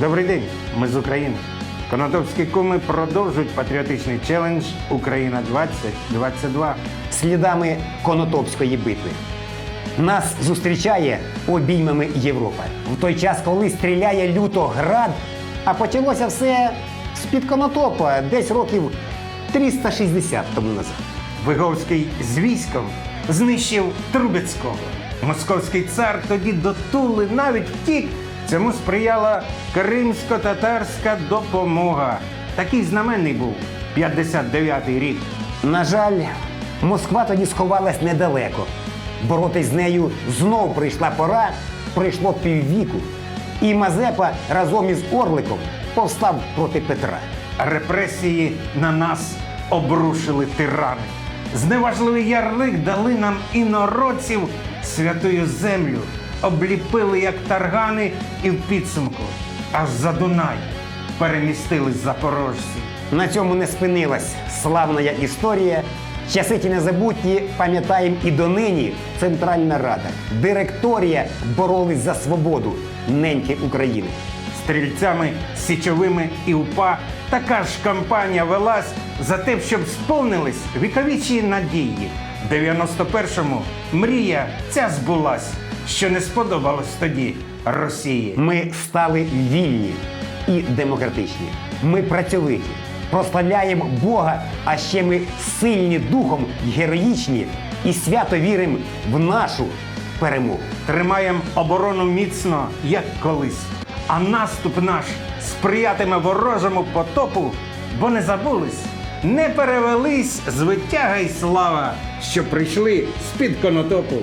Добрий день, ми з України. Конотопські куми продовжують патріотичний челендж Україна 2022. слідами Конотопської битви. Нас зустрічає обіймами Європа. В той час, коли стріляє люто град, а почалося все з-під Конотопа десь років 360 тому назад. Виговський з військом знищив Трубецького. Московський цар тоді до Тули навіть втік. Цьому сприяла кримсько-татарська допомога. Такий знаменний був 59-й рік. На жаль, Москва тоді сховалась недалеко. Боротись з нею знов прийшла пора, прийшло піввіку. І Мазепа разом із Орликом повстав проти Петра. Репресії на нас обрушили тирани. Зневажливий ярлик дали нам інородців святою землю, обліпили як таргани і в підсумку. Аж за Дунай перемістились запорожці. На цьому не спинилась славна історія. Часи ті незабутні пам'ятаємо і донині Центральна Рада, директорія боролись за свободу неньки України. Стрільцями січовими і УПА така ж кампанія велась за те, щоб сповнились віковічі надії. В 91-му мрія ця збулась, що не сподобалось тоді Росії. Ми стали вільні і демократичні. Ми працьовиті, прославляємо Бога, а ще ми сильні духом героїчні і свято віримо в нашу перемогу. Тримаємо оборону міцно, як колись. А наступ наш сприятиме ворожому потопу, бо не забулись, не перевелись звитяга й слава, що прийшли з-під конотопу.